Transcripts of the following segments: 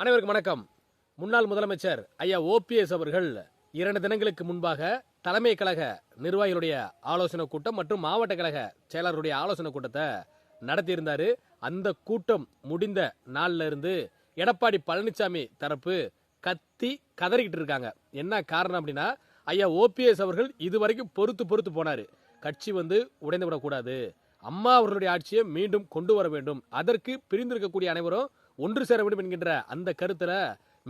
அனைவருக்கும் வணக்கம். முன்னாள் முதலமைச்சர் ஐயா ஓபிஎஸ் அவர்கள் இரண்டு தினங்களுக்கு முன்பாக தலைமை கழக நிர்வாகிகளுடைய ஆலோசனை கூட்டம் மற்றும் மாவட்ட கழக செயலருடைய ஆலோசனை கூட்டத்தை நடத்தியிருந்தார். அந்த கூட்டம் முடிந்த நாளில் இருந்து எடப்பாடி பழனிசாமி தரப்பு கத்தி கதறிக்கிட்டு இருக்காங்க. என்ன காரணம் அப்படின்னா ஐயா ஓபிஎஸ் அவர்கள் இதுவரைக்கும் பொறுத்து பொறுத்து போனார். கட்சி வந்து உடைந்து விடக்கூடாது அம்மா அவர்களுடைய ஆட்சியை மீண்டும் கொண்டு வர வேண்டும். அதற்கு பிரிந்திருக்கக்கூடிய அனைவரும் ஒன்று சேர வேண்டும் என்கின்ற அந்த கருத்துல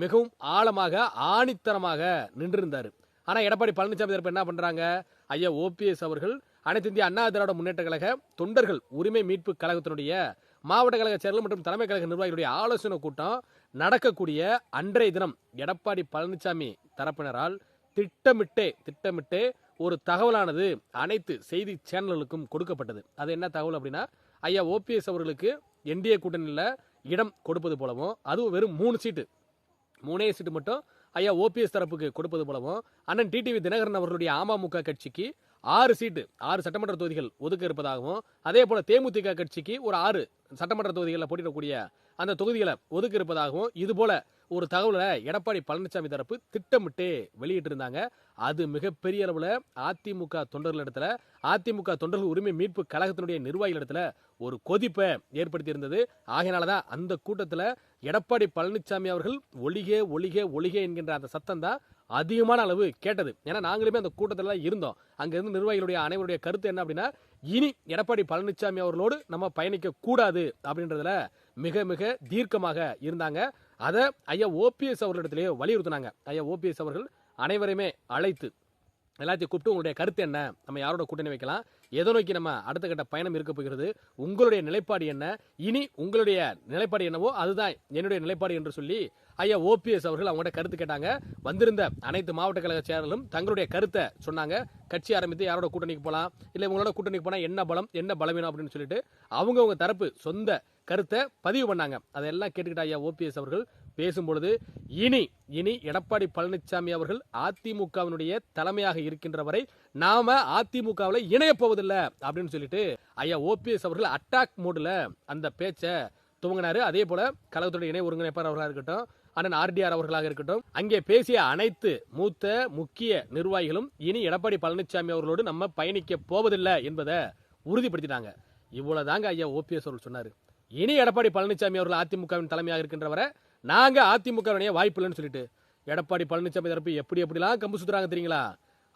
மிகவும் ஆழமாக ஆணித்தரமாக நின்றிருந்தார். ஆனா எடப்பாடி பழனிசாமி தரப்பு என்ன பண்றாங்க? ஐயா ஓபிஎஸ் அவர்கள் அனைத்து இந்திய அண்ணா திராவிட முன்னேற்ற கழக தொண்டர்கள் உரிமை மீட்பு கழகத்தினுடைய மாவட்ட கழக செயலர் மற்றும் தலைமை கழக நிர்வாகிகளுடைய ஆலோசனை கூட்டம் நடக்கக்கூடிய அன்றைய தினம் எடப்பாடி பழனிசாமி தரப்பினரால் திட்டமிட்டே திட்டமிட்டே ஒரு தகவலானது அனைத்து செய்தி சேனல்களுக்கும் கொடுக்கப்பட்டது. அது என்ன தகவல் அப்படின்னா ஐயா ஓபிஎஸ் அவர்களுக்கு என்டிஏ கூட்டணியில் இடம் கொடுப்பது போலவும் அதுவும் வெறும் மூணு சீட்டு. மூணே சீட்டு மட்டும் ஐயா ஓபிஎஸ் தரப்புக்கு கொடுப்பது போலவும் அண்ணன் டிடிவி தினகரன் அவர்களுடைய அமமுக கட்சிக்கு ஆறு சீட்டு ஆறு சட்டமன்ற தொகுதிகள் ஒதுக்க இருப்பதாகவும் அதே போல தேமுதிக கட்சிக்கு ஒரு ஆறு சட்டமன்ற தொகுதிகளில் போட்டியிடக்கூடிய அந்த தொகுதிகளை ஒதுக்க இருப்பதாகவும் இது போல ஒரு தகவலை எடப்பாடி பழனிசாமி தரப்பு திட்டமிட்டே வெளியிட்டிருந்தாங்க. அது மிகப்பெரிய அளவில் அதிமுக தொண்டர்கள் இடத்துல அதிமுக தொண்டர்கள் உரிமை மீட்பு கழகத்தினுடைய நிர்வாகிகள் இடத்துல ஒரு கொதிப்பை ஏற்படுத்தி இருந்தது ஆகையினால தான் அந்த கூட்டத்தில் எடப்பாடி பழனிசாமி அவர்கள் ஒளிகே ஒளிகே ஒளிகே என்கின்ற அந்த சத்தம் தான் அதிகமான அளவு கேட்டது. ஏன்னா நாங்களுமே அந்த கூட்டத்தில் தான் இருந்தோம். அங்கிருந்து நிர்வாகிகளுடைய அனைவருடைய கருத்து என்ன அப்படின்னா இனி எடப்பாடி பழனிசாமி அவர்களோடு நம்ம பயணிக்க கூடாது அப்படின்றதுல மிக மிக தீர்க்கமாக இருந்தாங்க. அதை ஐயா ஓபிஎஸ் அவர்களிடத்திலேயே வலியுறுத்தினாங்க. ஐயா ஓபிஎஸ் அவர்கள் அனைவரையுமே அழைத்து எல்லாத்தையும் கூப்பிட்டு உங்களுடைய கருத்து என்ன? நம்ம யாரோட கூட்டணி வைக்கலாம்? எதை நோக்கி நம்ம அடுத்த கட்ட பயணம் இருக்க போகிறது? உங்களுடைய நிலைப்பாடு என்ன? இனி உங்களுடைய நிலைப்பாடு என்னவோ அதுதான் என்னுடைய நிலைப்பாடு என்று சொல்லி ஐயா ஓபிஎஸ் அவர்கள் அவங்கள்ட்ட கருத்து கேட்டாங்க. வந்திருந்த அனைத்து மாவட்ட கழக செயலர்களும் தங்களுடைய கருத்தை சொன்னாங்க. கட்சி ஆரம்பித்து யாரோட கூட்டணிக்கு போகலாம்? இல்லை உங்களோட கூட்டணிக்கு போனால் என்ன பலம் என்ன பலவீனம் அப்படின்னு சொல்லிட்டு அவங்கவுங்க தரப்பு சொந்த கருத்தை பதிவு பண்ணாங்க. அதெல்லாம் கேட்டுக்கிட்ட ஐயா ஓபிஎஸ் அவர்கள் பேசும்பொழுது இனி இனி எடப்பாடி பழனிசாமி அவர்கள் அதிமுகவினுடைய தலைமையாக இருக்கின்ற வரை நாம அதிமுகவில் இணையப் போவதில்லை அப்படின்னு சொல்லிட்டு ஐயா ஓபிஎஸ் அவர்கள் அட்டாக் மோடில் அந்த பேச்சை துவங்கினாரு. அதே போல கழகத்துடைய இணை ஒருங்கிணைப்பாளர் அவர்களாக இருக்கட்டும் அண்ணன் ஆர்டிஆர் அவர்களாக இருக்கட்டும் அங்கே பேசிய அனைத்து மூத்த முக்கிய நிர்வாகிகளும் இனி எடப்பாடி பழனிசாமி அவர்களோடு நம்ம பயணிக்க போவதில்லை என்பதை உறுதிப்படுத்திட்டாங்க. இவ்வளவுதாங்க ஐயா ஓபிஎஸ் அவர்கள் சொன்னாரு. இனி எடப்பாடி பழனிசாமி அவர்கள் அதிமுகவின் தலைமையாக இருக்கின்றவரை நாங்க அதிமுகவினையே வாய்ப்பு இல்லைன்னு சொல்லிட்டு எடப்பாடி பழனிசாமி தரப்பு எப்படி எப்படிலாம் கம்பு சுத்துறாங்க தெரியுங்களா?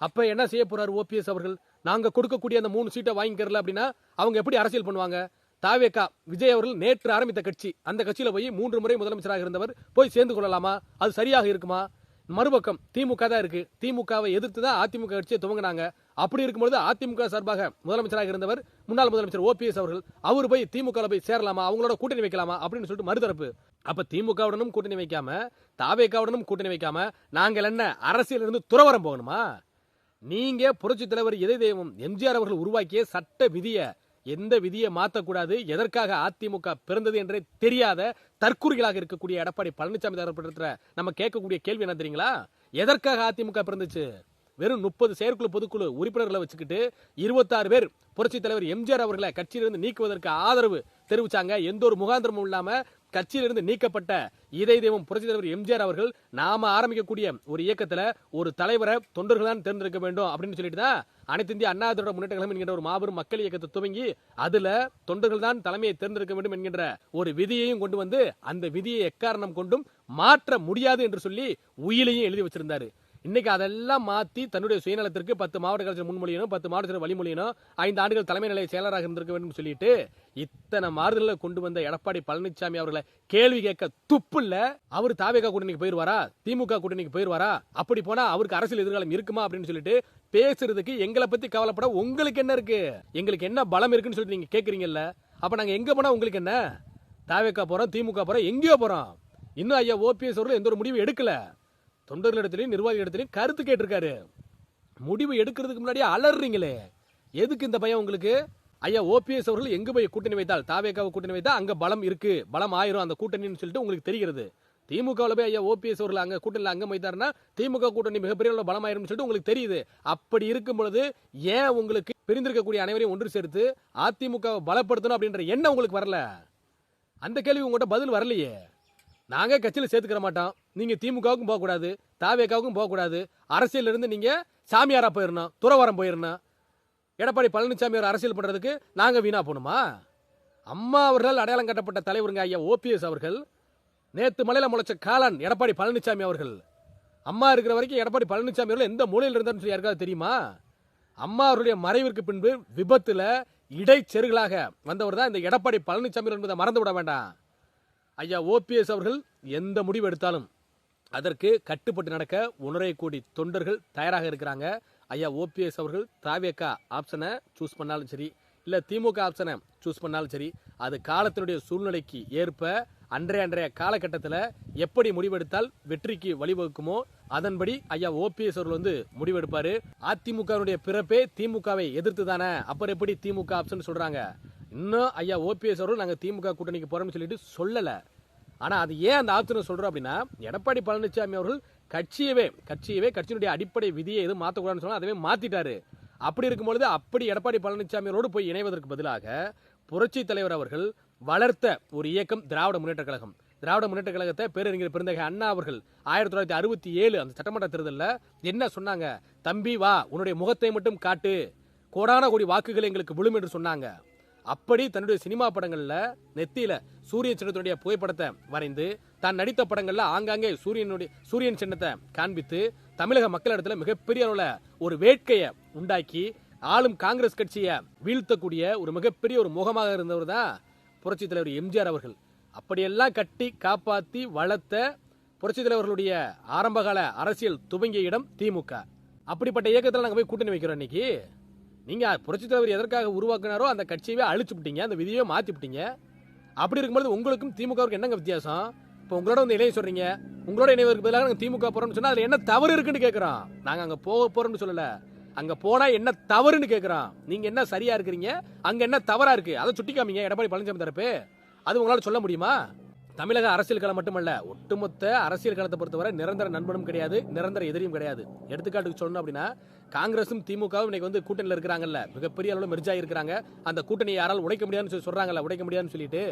அப்ப என்ன செய்ய போறாரு ஓபிஎஸ் அவர்கள்? நாங்க கொடுக்கக்கூடிய அந்த மூணு சீட்டை வாங்கிக்கிறல அப்படின்னா அவங்க எப்படி அரசியல் பண்ணுவாங்க? தாவேக்கா விஜய் அவர்கள் நேற்று ஆரம்பித்த கட்சி. அந்த கட்சியில போய் மூன்று முறை முதலமைச்சராக இருந்தவர் போய் சேர்ந்து கொள்ளலாமா? அது சரியாக இருக்குமா? மறுபக்கம் திமுக தான் இருக்கு. திமுகவை எதிர்த்து தான் அதிமுக கட்சியை துவங்கினாங்க. அப்படி இருக்கும்போது அதிமுக சார்பாக முதலமைச்சராக இருந்தவர் முன்னாள் முதலமைச்சர் ஓபிஎஸ் அவர்கள் அவர் போய் திமுக போய் சேரலாமா? அவங்களோட கூட்டணி வைக்கலாமா? அப்படின்னு சொல்லிட்டு மறுதரப்பு. அப்ப திமுகவுடனும் கூட்டணி வைக்காம தாவேக்காவுடனும் கூட்டணி வைக்காம நாங்கள் என்ன அரசியல் இருந்து துறவரம் போகணுமா? நீங்க புரட்சி தலைவர் இதய தெய்வம் எம்ஜிஆர் அவர்கள் உருவாக்கிய சட்ட விதியை எந்த விதியை மாற்றக்கூடாது எதற்காக அதிமுக பிறந்தது என்றே தெரியாத தற்கூறிகளாக இருக்கக்கூடிய எடப்பாடி பழனிசாமி தரப்பட்டிருக்கிற நம்ம கேட்கக்கூடிய கேள்வி என்ன தெரியுங்களா? எதற்காக அதிமுக பிறந்துச்சு? வெறும் முப்பது செயற்குழு பொதுக்குழு உறுப்பினர்களை வச்சுக்கிட்டு இருபத்தாறு பேர் புரட்சி தலைவர் எம்ஜிஆர் அவர்களை கட்சியிலிருந்து நீக்குவதற்கு ஆதரவு தெரிவிச்சாங்க. எந்த ஒரு முகாந்திரமும் இல்லாம கட்சியிலிருந்து நீக்கப்பட்ட இதய தெய்வம் புரட்சி தலைவர் எம்ஜிஆர் அவர்கள் நாம ஆரம்பிக்கக்கூடிய ஒரு இயக்கத்துல ஒரு தலைவரை தொண்டர்கள் தான் தேர்ந்தெடுக்க வேண்டும் அப்படின்னு சொல்லிட்டு தான் அனைத்து இந்திய அண்ணா திராவிட முன்னேற்ற கழகம் என்கின்ற ஒரு மாபெரும் மக்கள் இயக்கத்தை துவங்கி அதுல தொண்டர்கள் தான் தலைமையை தேர்ந்தெடுக்க வேண்டும் என்கின்ற ஒரு விதியையும் கொண்டு வந்து அந்த விதியை எக்காரணம் கொண்டும் மாற்ற முடியாது என்று சொல்லி உயிலையும் எழுதி வச்சிருந்தாரு. இன்னைக்கு அதெல்லாம் மாற்றி தன்னுடைய சுயநலத்திற்கு பத்து மாவட்ட கலெக்டர் முன்மொழியணும் பத்து மாவட்ட செயலர் வழிமொழியணும் ஐந்து ஆண்டுகள் தலைமை நிலைய செயலராக இருந்திருக்க வேண்டும் சொல்லிட்டு இத்தனை மாறுதல்களை கொண்டு வந்த எடப்பாடி பழனிசாமி அவர்களை கேள்வி கேட்க துப்பு இல்ல. அவர் தாவேகா கூட்டணிக்கு போயிருவாரா? திமுக கூட்டணிக்கு போயிருவாரா? அப்படி போனா அவருக்கு அரசியல் எதிர்காலம் இருக்குமா அப்படின்னு சொல்லிட்டு பேசுறதுக்கு எங்களை பத்தி கவலைப்பட உங்களுக்கு என்ன இருக்கு? எங்களுக்கு என்ன பலம் இருக்குன்னு சொல்லிட்டு நீங்க கேக்குறீங்கல்ல. அப்ப நாங்க எங்க போனா உங்களுக்கு என்ன? தாவேக்கா போறோம் திமுக போறோம் எங்கேயோ போறோம். இன்னும் ஐயா ஓபிஎஸ் அவர்கள் எந்த ஒரு முடிவு எடுக்கல. தொண்டர்களிடத்திலையும் நிர்வாகிகளிடத்திலையும் கருத்து கேட்டிருக்காரு. முடிவு எடுக்கிறதுக்கு முன்னாடியே அலறீங்களே. எதுக்கு இந்த பயம் உங்களுக்கு? ஐயா ஓபிஎஸ் அவர்கள் எங்கு போய் கூட்டணி வைத்தால்? தாவேக்காவை கூட்டணி வைத்தால் அங்கே பலம் இருக்கு பலம் ஆயிரும் அந்த கூட்டணின்னு சொல்லிட்டு உங்களுக்கு தெரிகிறது. திமுகவில் போய் ஐயா ஓபிஎஸ் அவர்கள் அங்கே கூட்டணியில் அங்கே வைத்தாருன்னா திமுக கூட்டணி மிகப்பெரிய உள்ள பலம் ஆயிரும்னு சொல்லிட்டு உங்களுக்கு தெரியுது. அப்படி இருக்கும் பொழுது ஏன் உங்களுக்கு பிரிந்திருக்கக்கூடிய அனைவரையும் ஒன்று சேர்த்து அதிமுகவை பலப்படுத்தணும் அப்படின்ற எண்ணம் உங்களுக்கு வரல? அந்த கேள்வி உங்கள்கிட்ட பதில் வரலையே. நாங்கள் கட்சியில் சேர்த்துக்கிற மாட்டோம். நீங்கள் திமுகவுக்கும் போகக்கூடாது தாவேக்காவுக்கும் போகக்கூடாது. அரசியலிருந்து நீங்கள் இருந்து போயிடணும் துறவரம் போயிடணும் எடப்பாடி பழனிசாமி அவர் அரசியல் பண்ணுறதுக்கு நாங்கள் வீணாக போகணுமா? அம்மா அவர்கள் அடையாளம் கட்டப்பட்ட தலைவருங்க ஐயா ஓபிஎஸ் அவர்கள் நேற்று மலையில் முளைச்ச காளான் எடப்பாடி பழனிசாமி அவர்கள். அம்மா இருக்கிற வரைக்கும் எடப்பாடி பழனிசாமி அவர்கள் எந்த மூலையில் இருந்தார்னு சொல்லி யாருக்காவது தெரியுமா? அம்மா அவருடைய மறைவிற்கு பின்பு விபத்தில் இடைச்செருகளாக வந்தவர் தான் இந்த எடப்பாடி பழனிசாமி என்பதை மறந்து விட வேண்டாம். ஐயா ஓபிஎஸ் அவர்கள் எந்த முடிவு எடுத்தாலும் அதற்கு கட்டுப்பட்டு நடக்க ஒன்றரை கோடி தொண்டர்கள் தயாராக இருக்கிறாங்க. ஐயா ஓபிஎஸ் அவர்கள் தாவேக்கா ஆப்ஷனை சூஸ் பண்ணாலும் சரி இல்லை திமுக ஆப்ஷனை சூஸ் பண்ணாலும் சரி அது காலத்தினுடைய சூழ்நிலைக்கு ஏற்ப அன்றைய அன்றைய காலகட்டத்தில் எப்படி முடிவெடுத்தால் வெற்றிக்கு வழிவகுக்குமோ அதன்படி ஐயா ஓபிஎஸ் அவர்கள் வந்து முடிவெடுப்பார். அதிமுகவினுடைய பிறப்பே திமுகவை எதிர்த்து தானே அப்புறம் எப்படி திமுக ஆப்ஷன் சொல்கிறாங்க இன்னும் ஐயா ஓபிஎஸ் அவர்கள் நாங்கள் திமுக கூட்டணிக்கு போகிறோம்னு சொல்லிட்டு சொல்லலை. ஆனால் அது ஏன் அந்த ஆப்ஷனை சொல்கிறோம் அப்படின்னா எடப்பாடி பழனிசாமி அவர்கள் கட்சியவே கட்சியவே கட்சியினுடைய அடிப்படை விதியை எதுவும் மாற்றக்கூடாதுன்னு சொன்னால் அதுவே மாற்றிட்டாரு அப்படி இருக்கும்பொழுது அப்படி எடப்பாடி பழனிசாமி அவரோடு போய் இணைவதற்கு பதிலாக புரட்சி தலைவர் அவர்கள் வளர்த்த ஒரு இயக்கம் திராவிட முன்னேற்ற கழகம். திராவிட முன்னேற்ற கழகத்தை பேரறிஞர் பெருந்தகை அண்ணா அவர்கள் ஆயிரத்தி தொள்ளாயிரத்தி அறுபத்தி ஏழு அந்த சட்டமன்ற தேர்தலில் என்ன சொன்னாங்க? தம்பி வா உன்னுடைய முகத்தை மட்டும் காட்டு. கோடான கோடி வாக்குகள் எங்களுக்கு விழும் என்று சொன்னாங்க. அப்படி தன்னுடைய சினிமா படங்கள்ல நெத்தியில சூரியன் சின்னத்தினுடைய புகைப்படத்தை வரைந்து தான் நடித்த படங்கள்ல ஆங்காங்கே சூரியனுடைய சூரியன் சின்னத்தை காண்பித்து தமிழக மக்களிடத்துல மிகப்பெரிய அளவுல ஒரு வேட்கையை உண்டாக்கி ஆளும் காங்கிரஸ் கட்சியை வீழ்த்தக்கூடிய ஒரு மிகப்பெரிய ஒரு முகமாக இருந்தவர் தான் புரட்சி தலைவர் எம்ஜிஆர் அவர்கள். அப்படியெல்லாம் கட்டி காப்பாத்தி வளர்த்த புரட்சி தலைவர்களுடைய ஆரம்பகால அரசியல் துவங்கிய இடம் திமுக அப்படிப்பட்ட இயக்கத்தில் நாங்கள் போய் கூட்டணி வைக்கிறோம் இன்னைக்கு. நீங்கள் புரட்சி தலைவர் எதற்காக உருவாக்குனாரோ அந்த கட்சியவே அழிச்சுப்பிட்டீங்க அந்த விதியே மாற்றிப்பிட்டீங்க அப்படி இருக்கும்போது உங்களுக்கும் திமுகவுக்கு என்னங்க வித்தியாசம்? இப்போ உங்களோட வந்து இணைய சொல்கிறீங்க உங்களோட இணைவதற்கு பதிலாக நாங்கள் திமுக போகிறோம்னு சொன்னால் அதில் என்ன தவறு இருக்குன்னு கேட்குறோம் நாங்கள் அங்கே போக போகிறோம்னு சொல்லலை. அங்கே போனால் என்ன தவறுன்னு கேட்குறோம் நீங்கள் என்ன சரியாக இருக்கிறீங்க? அங்கே என்ன தவறாக இருக்குது அதை சுட்டி காமிங்க எடப்பாடி பழனிசாமி தரப்பு. அது உங்களால் சொல்ல முடியுமா? தமிழக அரசியல் களம் மட்டுமல்ல ஒட்டுமொத்த அரசியல் களத்தை பொறுத்தவரை நிரந்தர நண்பனும் கிடையாது நிரந்தர எதிரியும் கிடையாது. எடுத்துக்காட்டுக்கு சொல்லணும் அப்படின்னா காங்கிரசும் திமுகவும் இன்னைக்கு வந்து கூட்டணியில் இருக்கிறாங்கல்ல. மிகப்பெரிய அளவில் மெர்ஜாகி இருக்கிறாங்க அந்த கூட்டணியை யாரால் உடைக்க முடியாதுன்னு சொல்லி சொல்றாங்கல்ல உடைக்க முடியாதுன்னு சொல்லிட்டு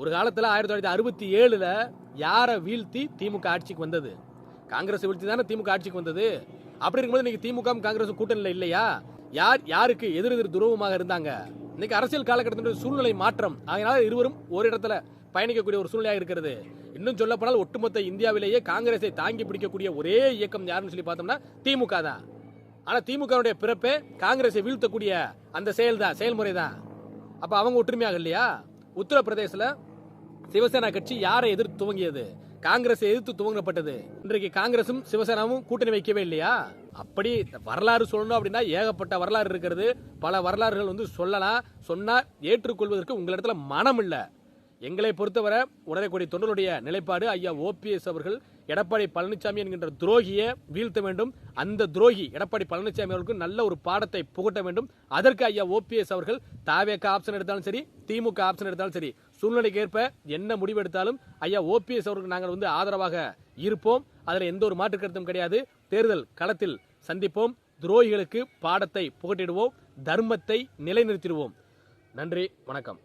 ஒரு காலத்தில் ஆயிரத்தி தொள்ளாயிரத்தி அறுபத்தி ஏழுல யாரை வீழ்த்தி திமுக ஆட்சிக்கு வந்தது? காங்கிரஸ் வீழ்த்தி தானே திமுக ஆட்சிக்கு வந்தது? அப்படி இருக்கும்போது இன்னைக்கு திமுகவும் காங்கிரஸும் கூட்டணியில் இல்லையா? யார் யாருக்கு எதிர் எதிர் துருவமாக இருந்தாங்க? இன்னைக்கு அரசியல் காலகட்டத்தினுடைய சூழ்நிலை மாற்றம். அதனால இருவரும் ஒரு இடத்துல பயணிக்கக்கூடிய ஒரு சூழ்நிலையாக இருக்கிறது. இன்னும் சொல்லப்போனால் ஒட்டுமொத்த இந்தியாவிலேயே காங்கிரஸை தாங்கி பிடிக்கக்கூடிய ஒரே இயக்கம் யாருன்னு சொல்லி பார்த்தோம்னா திமுக தான். ஆனால் திமுகவுடைய பிறப்பே காங்கிரஸை வீழ்த்தக்கூடிய அந்த செயல் தான் செயல்முறை தான் அப்போ அவங்க ஒற்றுமையாக இல்லையா? உத்தரப்பிரதேசில் சிவசேனா கட்சி யாரை எதிர்த்து துவங்கியது? காங்கிரஸை எதிர்த்து துவங்கப்பட்டது. இன்றைக்கு காங்கிரசும் சிவசேனாவும் கூட்டணி வைக்கவே இல்லையா? அப்படி வரலாறு சொல்லணும் அப்படின்னா ஏகப்பட்ட வரலாறு இருக்கிறது. பல வரலாறுகள் வந்து சொல்லலாம். சொன்னா ஏற்றுக்கொள்வதற்கு உங்களிடத்துல மனம் இல்லை எங்களை பொறுத்தவரை உணரக்கூடிய தொண்டருடைய நிலைப்பாடு ஐயா ஓபிஎஸ் அவர்கள் எடப்பாடி பழனிசாமி என்கின்ற துரோகியை வீழ்த்த வேண்டும். அந்த துரோகி எடப்பாடி பழனிசாமி அவர்களுக்கு நல்ல ஒரு பாடத்தை புகட்ட வேண்டும். அதற்கு ஐயா ஓபிஎஸ் அவர்கள் தாவேக்க ஆப்ஷன் எடுத்தாலும் சரி திமுக ஆப்ஷன் எடுத்தாலும் சரி சூழ்நிலைக்கு ஏற்ப என்ன முடிவு எடுத்தாலும் ஐயா ஓபிஎஸ் அவருக்கு நாங்கள் வந்து ஆதரவாக இருப்போம். அதில் எந்த ஒரு மாற்று கருத்தும் கிடையாது. தேர்தல் களத்தில் சந்திப்போம். துரோகிகளுக்கு பாடத்தை புகட்டிடுவோம். தர்மத்தை நிலைநிறுத்திடுவோம். நன்றி வணக்கம்.